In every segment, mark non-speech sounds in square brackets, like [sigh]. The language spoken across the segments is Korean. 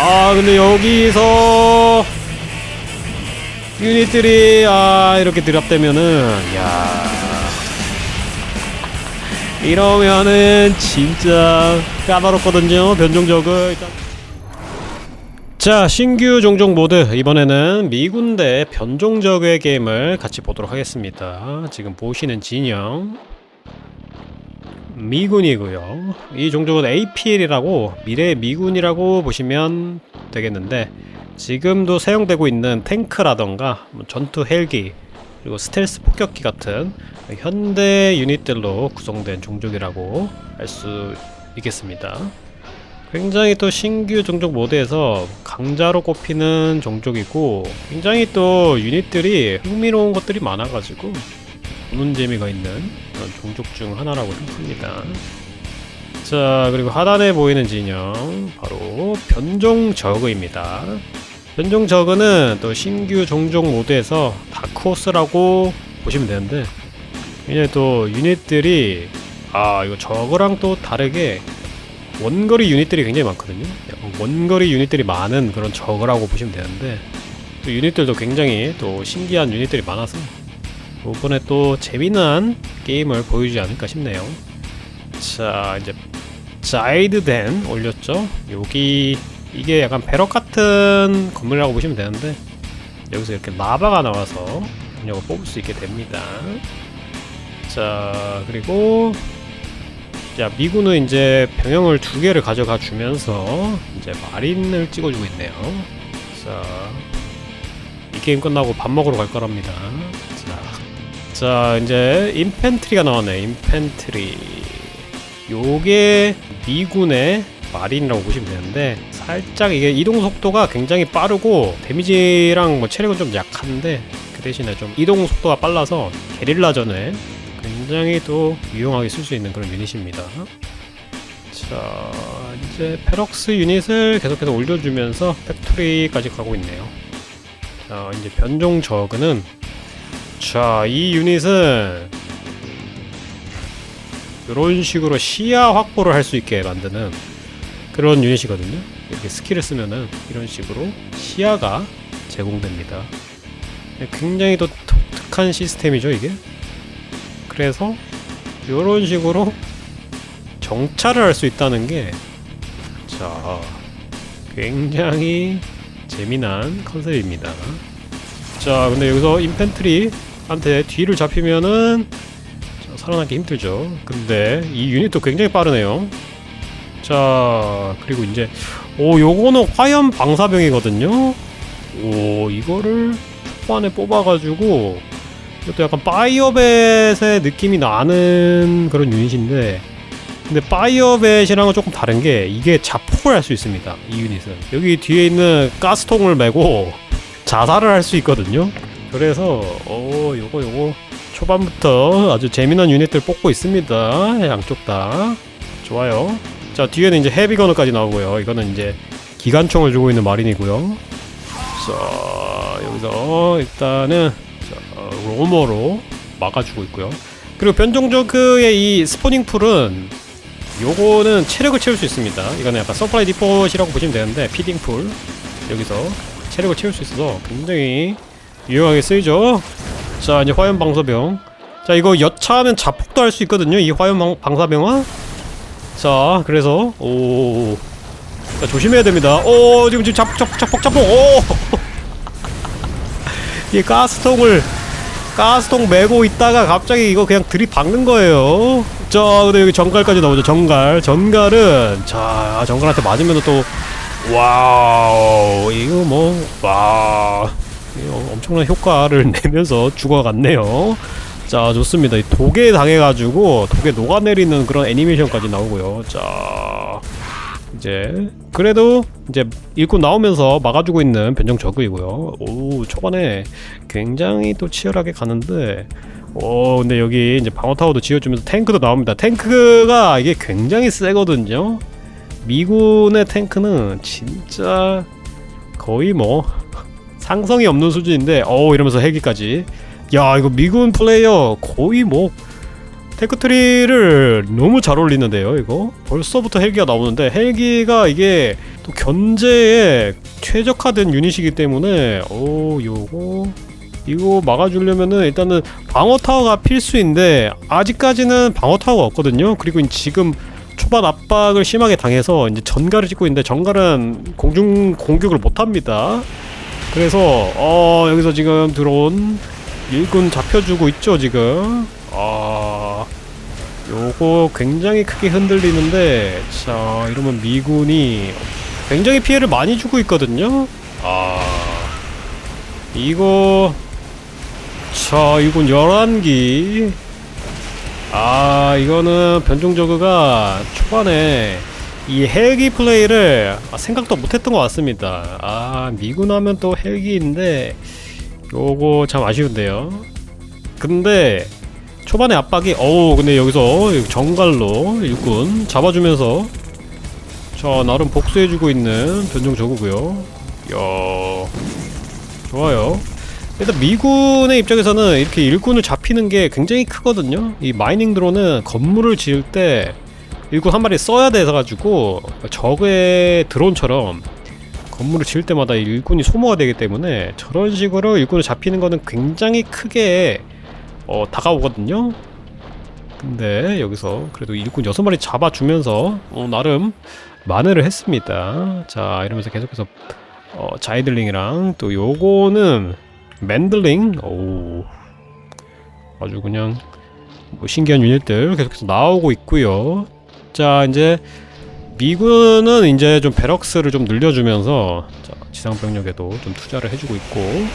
아 근데 여기서 유닛들이 아 이렇게 드랍되면은 야. 이러면은 진짜 까다롭거든요 변종적을. 일단. 자 신규 종족 모드. 이번에는 미군 대 변종적의 게임을 같이 보도록 하겠습니다. 지금 보시는 진영 미군이고요 이 종족은 APL이라고 미래 미군이라고 보시면 되겠는데 지금도 사용되고 있는 탱크라던가 뭐 전투 헬기 그리고 스텔스 폭격기 같은 현대 유닛들로 구성된 종족이라고 할수 있겠습니다. 굉장히 또 신규 종족 모드에서 강자로 꼽히는 종족이고 굉장히 또 유닛들이 흥미로운 것들이 많아가지고 보는 재미가 있는 그런 종족 중 하나라고 생각합니다. 자 그리고 하단에 보이는 진영 바로 변종 저그입니다. 변종 저그는 또 신규 종족 모드에서 다크호스라고 보시면 되는데 이제 또 유닛들이 아 이거 저그랑 또 다르게 원거리 유닛들이 굉장히 많거든요. 원거리 유닛들이 많은 그런 저그라고 보시면 되는데 또 유닛들도 굉장히 또 신기한 유닛들이 많아서 이번에 또 재미난 게임을 보여주지 않을까 싶네요. 자 이제 자이드덴 올렸죠. 여기 이게 약간 배럭 같은 건물이라고 보시면 되는데 여기서 이렇게 라바가 나와서 병력을 뽑을 수 있게 됩니다. 자 그리고 자 미군은 이제 병영을 두 개를 가져가 주면서 이제 마린을 찍어주고 있네요. 자 이 게임 끝나고 밥 먹으러 갈 거랍니다. 자, 자 이제 인펜트리가 나왔네. 인펜트리. 요게 미군의 마린이라고 보시면 되는데 살짝 이게 이동 속도가 굉장히 빠르고 데미지랑 뭐 체력은 좀 약한데 그 대신에 좀 이동 속도가 빨라서 게릴라전에 굉장히 또 유용하게 쓸 수 있는 그런 유닛입니다. 자 이제 페럭스 유닛을 계속해서 올려주면서 팩토리까지 가고 있네요. 자 이제 변종 저그는 자 이 유닛은 이런 식으로 시야 확보를 할 수 있게 만드는 그런 유닛이거든요. 이렇게 스킬을 쓰면은 이런 식으로 시야가 제공됩니다. 굉장히 또 독특한 시스템이죠, 이게. 그래서 이런 식으로 정찰을 할 수 있다는 게 자, 굉장히 재미난 컨셉입니다. 자, 근데 여기서 인펜트리한테 뒤를 잡히면은 자, 살아나기 힘들죠. 근데 이 유닛도 굉장히 빠르네요. 자 그리고 이제 오 요거는 화염 방사병이거든요 오 이거를 초반에 뽑아가지고 이것도 약간 파이어벳의 느낌이 나는 그런 유닛인데 근데 파이어벳이랑은 조금 다른 게 이게 자폭을 할 수 있습니다 이 유닛은 여기 뒤에 있는 가스통을 메고 자살을 할 수 있거든요. 그래서 오 요거 요거 초반부터 아주 재미난 유닛들 뽑고 있습니다. 양쪽 다. 좋아요. 자 뒤에는 이제 헤비건너까지 나오고요. 이거는 이제 기관총을 주고 있는 마린이고요. 자 여기서 일단은 자, 로머로 막아주고 있고요. 그리고 변종저그의 이 스포닝 풀은 요거는 체력을 채울 수 있습니다. 이거는 약간 서플라이 디포시라고 보시면 되는데 피딩 풀. 여기서 체력을 채울 수 있어서 굉장히 유용하게 쓰이죠 자 이제 화염 방사병 자 이거 여차하면 자폭도 할 수 있거든요 이 화염 방, 방사병은 자, 그래서 오, 자, 조심해야 됩니다. 오, 지금 지금 자폭 자폭 자폭 자폭. 오, [laughs] 이 가스통을 가스통 메고 있다가 갑자기 이거 그냥 들이박는 거예요. 자, 근데 여기 정갈까지 나오죠. 정갈. 전갈은 자, 정갈한테 맞으면 또 와우, 이거 뭐 와, 이거 엄청난 효과를 [laughs] 내면서 죽어갔네요. 자 좋습니다. 이 독에 당해가지고 독에 녹아내리는 그런 애니메이션까지 나오고요. 자 이제 그래도 이제 일꾼 나오면서 막아주고 있는 변종 저그이고요. 오 초반에 굉장히 또 치열하게 가는데 오 근데 여기 이제 방어타워도 지어주면서 탱크도 나옵니다. 탱크가 이게 굉장히 세거든요 미군의 탱크는 진짜 거의 뭐 상성이 없는 수준인데 어 이러면서 헬기까지. 야 이거 미군 플레이어 거의 뭐 테크트리를 너무 잘 올리는데요 이거? 벌써부터 헬기가 나오는데 헬기가 이게 또 견제에 최적화된 유닛이기 때문에 오 요거. 이거 막아주려면은 일단은 방어 타워가 필수인데 아직까지는 방어 타워가 없거든요. 그리고 지금 초반 압박을 심하게 당해서 이제 전가를 찍고 있는데 전가는 공중 공격을 못 합니다. 그래서 어 여기서 지금 드론 일군 잡혀주고 있죠 지금. 아 요거 굉장히 크게 흔들리는데 자 이러면 미군이 굉장히 피해를 많이 주고 있거든요. 아 이거 자 이건 11기 아 이거는 변종 저그가 초반에 이 헬기 플레이를 아, 생각도 못했던 것 같습니다. 아 미군 하면 또 헬기인데 요거 참 아쉬운데요. 근데 초반에 압박이 어우 근데 여기서 정갈로 일꾼 잡아주면서 자 나름 복수해주고 있는 변종 저그고요. 야 좋아요 일단 미군의 입장에서는 이렇게 일꾼을 잡히는 게 굉장히 크거든요. 이 마이닝 드론은 건물을 지을 때 일꾼 한 마리 써야 돼서 가지고 적의 드론처럼 건물을 지을 때마다 일꾼이 소모가 되기 때문에 저런 식으로 일꾼을 잡히는 거는 굉장히 크게 어, 다가오거든요. 근데 여기서 그래도 일꾼 여섯 마리 잡아주면서 어, 나름 만회를 했습니다. 자 이러면서 계속해서 어, 자이들링이랑 또 요거는 맨들링? 오 아주 그냥 뭐 신기한 유닛들 계속해서 나오고 있고요. 자 이제 미군은 이제 좀 베럭스를 좀 늘려주면서 자, 지상병력에도 좀 투자를 해주고 있고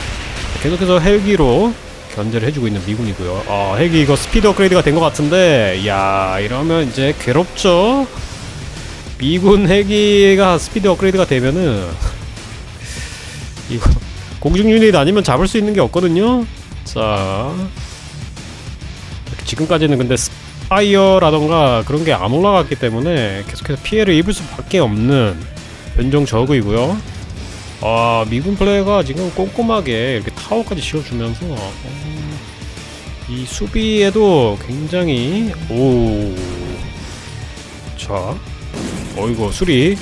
계속해서 헬기로 견제를 해주고 있는 미군이고요. 아 헬기 이거 스피드 업그레이드가 된 것 같은데 야 이러면 이제 괴롭죠? 미군 헬기가 스피드 업그레이드가 되면은 [laughs] 이거 공중 유닛 아니면 잡을 수 있는 게 없거든요. 자, 지금까지는 근데 스파이어라던가 그런 게 안 올라갔기 때문에 계속해서 피해를 입을 수밖에 없는 변종 저그이고요. 아, 미군 플레이가 지금 꼼꼼하게 이렇게 타워까지 지어주면서 어, 이 수비에도 굉장히 오, 자, 어이구 수리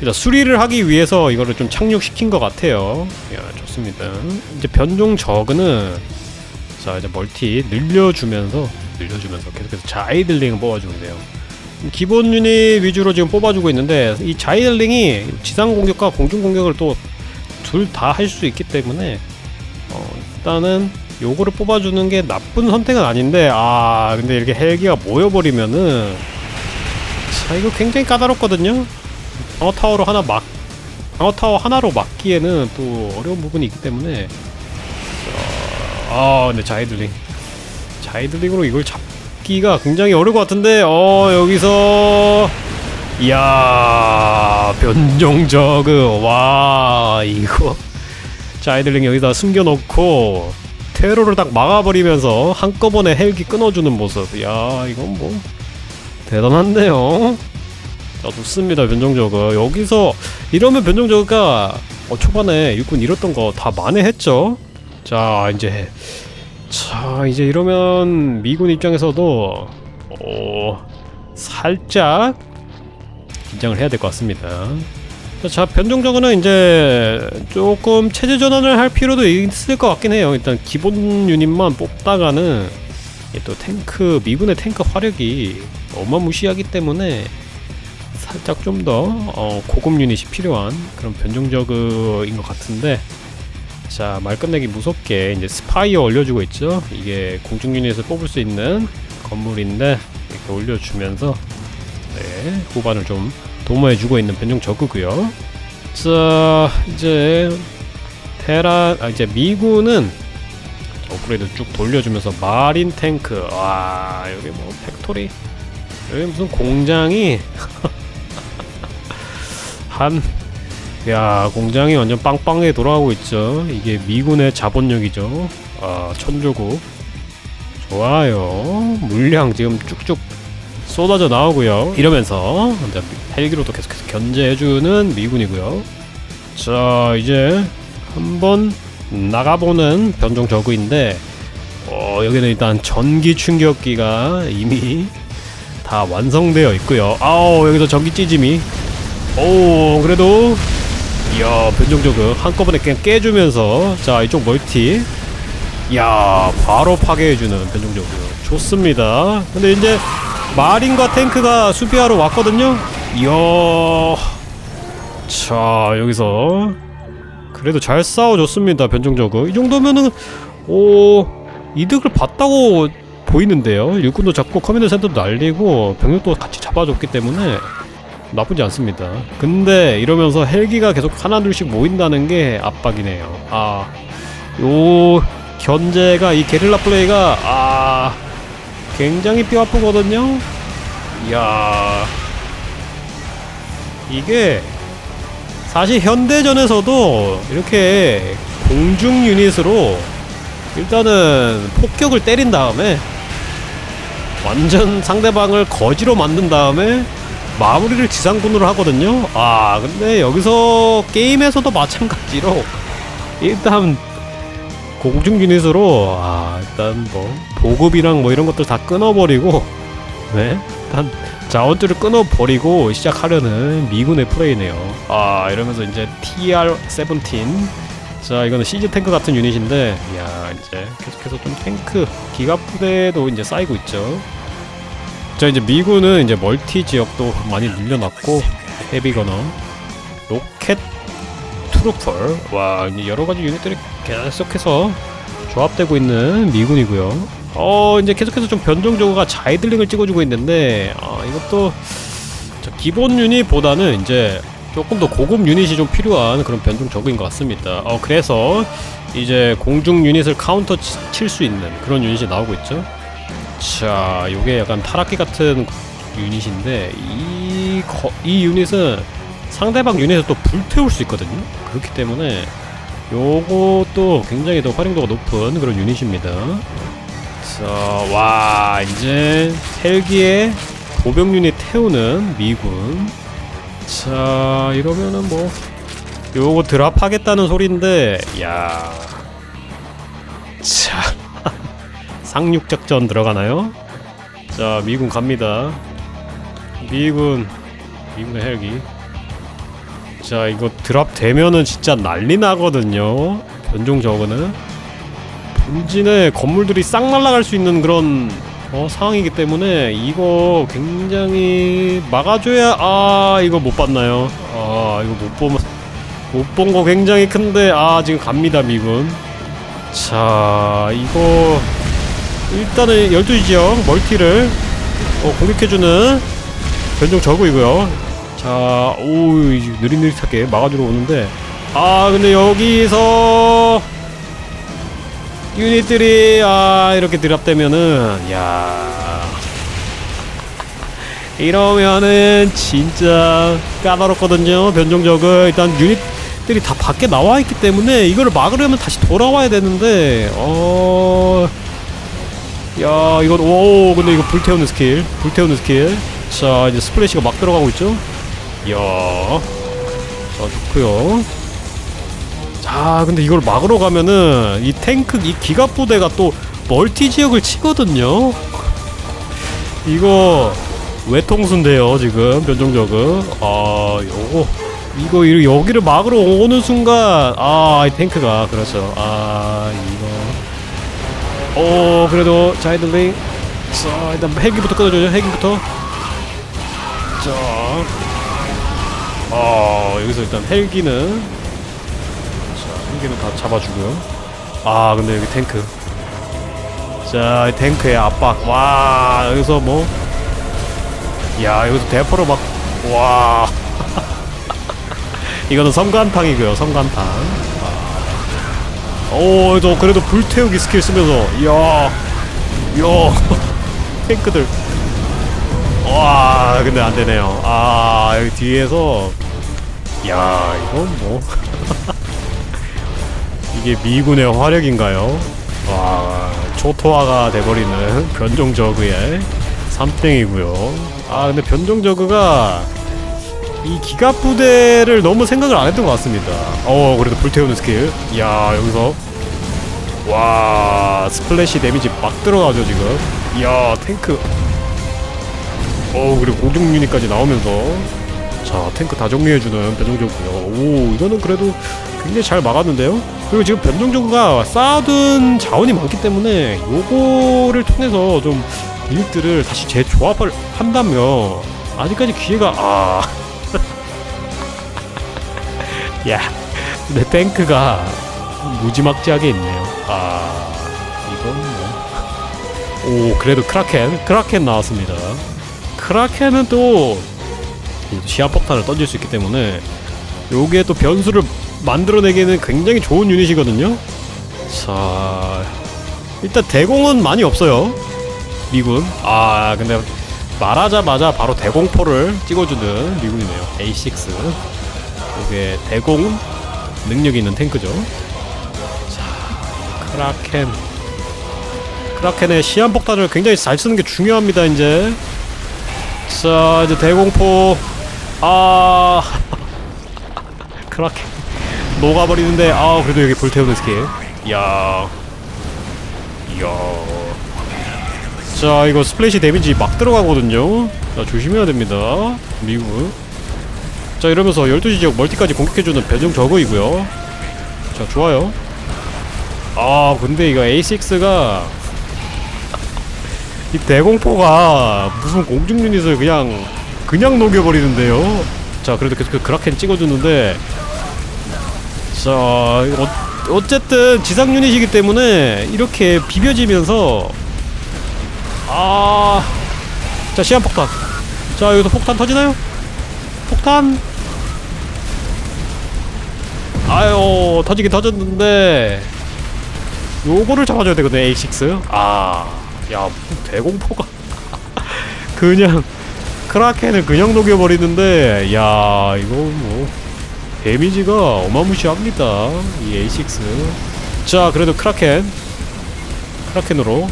일단 수리를 하기 위해서 이거를 좀 착륙시킨 것 같아요. 야, 좋습니다. 이제 변종 저그는 자 이제 멀티 늘려주면서 늘려주면서 계속해서 자이들링을 뽑아주면 돼요. 기본 유닛 위주로 지금 뽑아주고 있는데 이 자이들링이 지상 공격과 공중 공격을 또 둘 다 할 수 있기 때문에 어, 일단은 요거를 뽑아주는 게 나쁜 선택은 아닌데 아 근데 이렇게 헬기가 모여버리면은 자 이거 굉장히 까다롭거든요. 방어 타워로 하나 막 방어 타워 하나로 막기에는 또 어려운 부분이 있기 때문에. 자, 아 근데 자이들링. 자이들링으로 이걸 잡기가 굉장히 어려울 것 같은데 어 여기서. 이야 변종 저그. 와 이거. 자이들링 여기다 숨겨놓고 테러를 딱 막아버리면서 한꺼번에 헬기 끊어주는 모습. 야 이건 뭐 대단한데요 자 좋습니다 변종저그 여기서 이러면 변종저그가 어, 초반에 일꾼 잃었던 거 다 만회했죠? 자 이제 자 이제 이러면 미군 입장에서도 어 살짝 긴장을 해야 될 것 같습니다. 자 변종저그는 이제 조금 체제 전환을 할 필요도 있을 것 같긴 해요. 일단 기본 유닛만 뽑다가는 또 탱크 미군의 탱크 화력이 어마무시하기 때문에 살짝 좀더 어, 고급 유닛이 필요한 그런 변종저그인 것 같은데 자 말 끝내기 무섭게 이제 스파이어 올려주고 있죠? 이게 공중 유닛을 뽑을 수 있는 건물인데 이렇게 올려주면서 네 후반을 좀 도모해주고 있는 변종 저그고요. 자 이제 테란 아 이제 미군은 업그레이드 쭉 돌려주면서 마린 탱크. 와 여기 뭐 팩토리? 여기 무슨 공장이 [laughs] 한, 야, 공장이 완전 빵빵하게 돌아가고 있죠. 이게 미군의 자본력이죠. 아, 천조국. 좋아요. 물량 지금 쭉쭉 쏟아져 나오고요. 이러면서 헬기로도 계속해서 견제해주는 미군이고요. 자, 이제 한번 나가보는 변종 저그인데, 어, 여기는 일단 전기 충격기가 이미 다 완성되어 있고요. 아우, 여기서 전기 찌짐이 오 그래도 이야 변종적은 한꺼번에 그냥 깨주면서 자 이쪽 멀티. 이야 바로 파괴해주는 변종적은 좋습니다. 근데 이제 마린과 탱크가 수비하러 왔거든요? 이야 자 여기서 그래도 잘 싸워줬습니다 변종적은 이 정도면은 오 이득을 봤다고 보이는데요? 일꾼도 잡고 커맨드 센터도 날리고 병력도 같이 잡아줬기 때문에 나쁘지 않습니다. 근데 이러면서 헬기가 계속 하나 둘씩 모인다는 게 압박이네요. 아, 요 견제가 이 게릴라 플레이가 아 굉장히 뼈 아프거든요. 이야 이게 사실 현대전에서도 이렇게 공중 유닛으로 일단은 폭격을 때린 다음에 완전 상대방을 거지로 만든 다음에 마무리를 지상군으로 하거든요. 아, 근데 여기서 게임에서도 마찬가지로 일단 공중 유닛으로 아, 일단 뭐 보급이랑 뭐 이런 것들 다 끊어버리고 네, 일단 자원줄을 끊어버리고 시작하려는 미군의 플레이네요. 아, 이러면서 이제 TR-17 자, 이거는 시즈 탱크 같은 유닛인데, 야 이제 계속해서 좀 탱크 기갑 부대도 이제 쌓이고 있죠. 자 이제 미군은 이제 멀티 지역도 많이 늘려놨고 헤비거너 로켓 트루펄 와 이제 여러 가지 유닛들이 계속해서 조합되고 있는 미군이고요. 어 이제 계속해서 좀 변종적으가 자이들링을 찍어주고 있는데 아 이것도 자, 기본 유닛보다는 이제 조금 더 고급 유닛이 좀 필요한 그런 변종 적인 것 같습니다. 어 그래서 이제 공중 유닛을 카운터 칠 수 있는 그런 유닛이 나오고 있죠. 자, 요게 약간 타락기 같은 유닛인데 이, 거, 이 유닛은 상대방 유닛을 또 불태울 수 있거든요. 그렇기 때문에 요것도 굉장히 더 활용도가 높은 그런 유닛입니다. 자, 와, 이제 헬기에 보병 유닛 태우는 미군. 자, 이러면은 뭐 요거 드랍하겠다는 소린데, 야, 상륙 작전 들어가나요? 자 미군 갑니다. 미군 미군의 헬기. 자 이거 드랍 되면은 진짜 난리 나거든요. 변종 저거는 본진에 건물들이 싹 날아갈 수 있는 그런 어, 상황이기 때문에 이거 굉장히 막아줘야 아 이거 못 봤나요? 아 이거 못 보면 못 본 거 굉장히 큰데 아 지금 갑니다 미군. 자 이거 일단은 12시 지역 멀티를 어, 공격해주는 변종 저구이고요. 자, 오, 느릿느릿하게 막아주러 오는데. 아, 근데 여기서 유닛들이 아, 이렇게 드랍되면은 야. 이러면은 진짜 까다롭거든요 변종 저그. 일단 유닛들이 다 밖에 나와 있기 때문에 이거를 막으려면 다시 돌아와야 되는데 어 야 이건 오 근데 이거 불태우는 스킬. 불태우는 스킬. 자 이제 스플래시가 막 들어가고 있죠? 이야. 자 좋고요. 자 근데 이걸 막으러 가면은 이 탱크 이 기갑 부대가 또 멀티 지역을 치거든요? 이거 외통수인데요 지금 변종적은. 아 요거 이거 이- 여기를 막으러 오는 순간 아이 탱크가 그렇죠 아 이거 오 그래도 자이들링. 자 일단 헬기부터 끊어줘요 헬기부터. 자아 여기서 일단 헬기는. 자 헬기는 다 잡아주고요. 아 근데 여기 탱크. 자이 탱크의 압박. 와 여기서 뭐. 야 여기서 대포로 막와. [laughs] 이거는 섬간탕이고요 섬간탕 오, 저 그래도 불태우기 스킬 쓰면서, 이야, 이야, [laughs] 탱크들. 와, 근데 안 되네요. 아, 여기 뒤에서, 야, 이건 뭐. [laughs] 이게 미군의 화력인가요? 와, 초토화가 돼버리는 변종 저그의 3땡이고요. 아, 근데 변종 저그가 이 기갑 부대를 너무 생각을 안 했던 것 같습니다. 어, 그래도 불태우는 스킬. 이야, 여기서. 와, 스플래시 데미지 막 들어가죠, 지금. 이야, 탱크. 어, 그리고 공중 유닛까지 나오면서. 자 탱크 다 정리해주는 변종저구요 오 이거는 그래도 굉장히 잘 막았는데요 그리고 지금 변종저구가 쌓아둔 자원이 많기 때문에 요거를 통해서 좀 유닛들을 다시 재조합을 한다면 아직까지 기회가 아... 야, 내 탱크가 무지막지하게 있네요. 아, 이건 뭐. 오, 그래도 크라켄, 크라켄 나왔습니다. 크라켄은 또 시야폭탄을 던질 수 있기 때문에 요게 또 변수를 만들어내기에는 굉장히 좋은 유닛이거든요. 자, 일단 대공은 많이 없어요. 미군. 아, 근데 말하자마자 바로 대공포를 찍어주는 미군이네요. A6. 이게 대공 능력이 있는 탱크죠. 자, 크라켄. 크라켄의 시한 폭탄을 굉장히 잘 쓰는 게 중요합니다, 이제. 자, 이제 대공포. 아. [laughs] 크라켄. 녹아버리는데, 아, 그래도 여기 불태우는 스킬. 이야. 이야. 자, 이거 스플래시 데미지 막 들어가거든요. 자, 조심해야 됩니다. 미국. 자 이러면서 12시 지역 멀티까지 공격해주는 변종 저거이고요. 자 좋아요. 아 근데 이거 A6가 이 대공포가 무슨 공중 유닛을 그냥 그냥 녹여버리는데요? 자 그래도 계속 그 그라켄 찍어주는데. 자 어, 어쨌든 지상 유닛이기 때문에 이렇게 비벼지면서 아자 시한 폭탄. 자 여기서 폭탄 터지나요? 폭탄. 아유 터지긴 터졌는데. 요거를 잡아줘야 되거든 A6. 아야 대공포가. [laughs] 그냥 크라켄을 그냥 녹여버리는데 야 이거 뭐 데미지가 어마무시합니다 이 A6. 자 그래도 크라켄. 크라켄으로.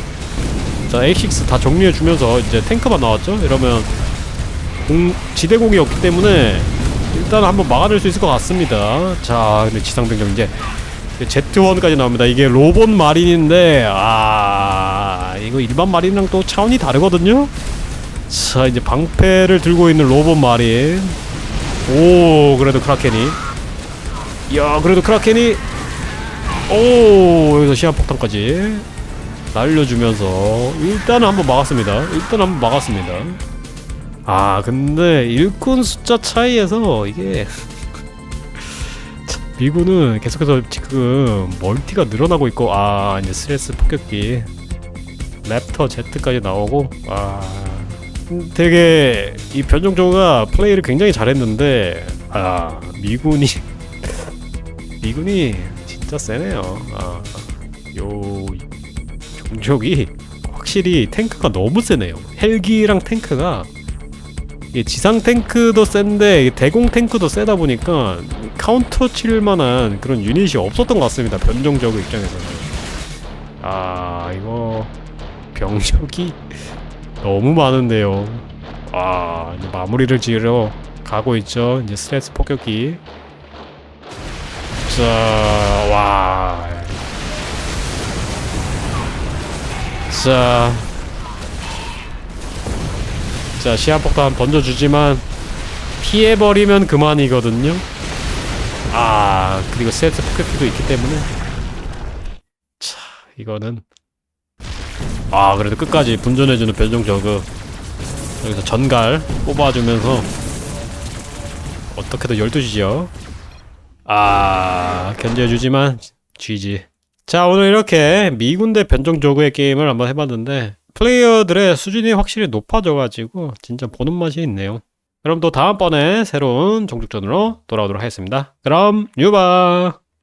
자 A6 다 정리해주면서 이제 탱크만 나왔죠? 이러면 공, 지대공이 없기 때문에 일단 한번 막아낼 수 있을 것 같습니다. 자, 근데 지상병력 이제 Z1까지 나옵니다. 이게 로봇 마린인데, 아, 이거 일반 마린이랑 또 차원이 다르거든요? 자, 이제 방패를 들고 있는 로봇 마린. 오, 그래도 크라켄이. 이야, 그래도 크라켄이. 오, 여기서 시야폭탄까지 날려주면서 일단은 한번 막았습니다. 일단 한번 막았습니다. 아 근데 일꾼 숫자 차이에서 이게 참, 미군은 계속해서 지금 멀티가 늘어나고 있고 아 이제 스트레스 폭격기 랩터 Z까지 나오고 아 음, 되게 이 변종조가 플레이를 굉장히 잘했는데 아 미군이 [laughs] 미군이 진짜 세네요. 아요 종족이 확실히 탱크가 너무 세네요. 헬기랑 탱크가 이게 지상 탱크도 센데 대공 탱크도 세다 보니까 카운터 칠 만한 그런 유닛이 없었던 것 같습니다. 변종적 입장에서는. 아 이거 병력이 너무 많은데요. 아 이제 마무리를 지으러 가고 있죠. 이제 스트레스 폭격기. 자, 와. 자, 자 시한폭탄 던져주지만 피해버리면 그만이거든요. 아 그리고 세트 폭격기도 있기 때문에. 자 이거는. 아 그래도 끝까지 분전해주는 변종 저그. 여기서 전갈 뽑아주면서 어떻게든 12시죠 아 견제해주지만 GG 자 오늘 이렇게 미군 대 변종 저그의 게임을 한번 해봤는데 플레이어들의 수준이 확실히 높아져가지고 진짜 보는 맛이 있네요. 그럼 또 다음번에 새로운 종족전으로 돌아오도록 하겠습니다. 그럼 유바!